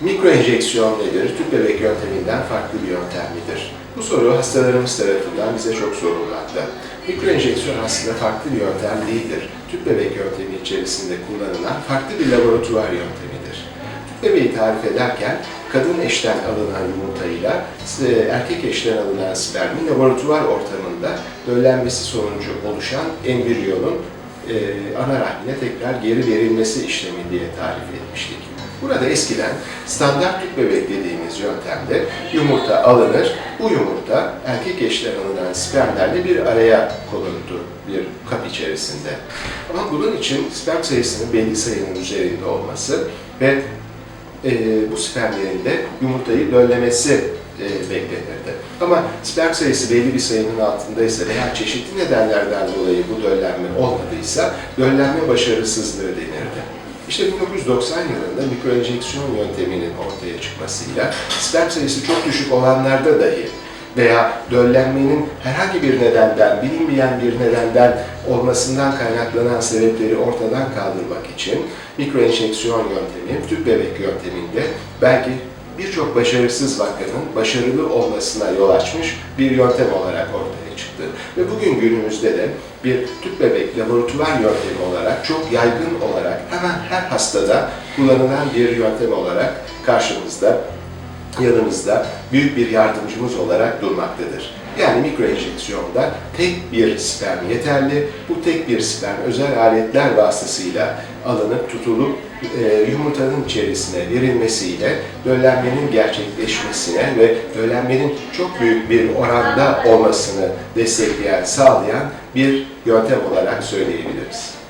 Mikro enjeksiyon nedir? Tüp bebek yönteminden farklı bir yöntem midir? Bu soru hastalarımız tarafından bize çok sorulmakta. Mikro enjeksiyon aslında farklı bir yöntem değildir. Tüp bebek yöntemi içerisinde kullanılan farklı bir laboratuvar yöntemidir. Tüp bebeği tarif ederken kadın eşten alınan yumurtayla e, erkek eşten alınan spermin laboratuvar ortamında döllenmesi sonucu oluşan embriyonun e, ana rahmine tekrar geri verilmesi işlemi diye tarif etmiştik. Burada eskiden standart tüp bebek dediğimiz yöntemde yumurta alınır, bu yumurta erkek eşten alınan spermlerle bir araya konuldu bir kap içerisinde. Ama bunun için sperm sayısının belli sayının üzerinde olması ve e, bu spermlerin de yumurtayı döllemesi beklenirdi. Ama sperm sayısı belli bir sayının altındaysa veya çeşitli nedenlerden dolayı bu döllenme olmadıysa döllenme başarısızlığı denirdi. İşte 1990 yılında mikroenjeksiyon yönteminin ortaya çıkmasıyla sperm sayısı çok düşük olanlarda dahi veya döllenmenin herhangi bir nedenden, bilinmeyen bir nedenden olmasından kaynaklanan sebepleri ortadan kaldırmak için mikroenjeksiyon yöntemi, tüp bebek yönteminde belki birçok başarısız vakanın başarılı olmasına yol açmış bir yöntem olarak ortaya çıktı. Ve bugün günümüzde de bir tüp bebek laboratuvar yöntemi olarak çok yaygın olarak hemen her hastada kullanılan bir yöntem olarak karşımızda, yanımızda büyük bir yardımcımız olarak durmaktadır. Yani mikroenjeksiyonda tek bir sperm yeterli. Bu tek bir sperm özel aletler vasıtasıyla alınıp tutulup e, yumurtanın içerisine verilmesiyle döllenmenin gerçekleşmesine ve döllenmenin çok büyük bir oranda olmasını destekleyen, sağlayan bir yöntem olarak söyleyebiliriz.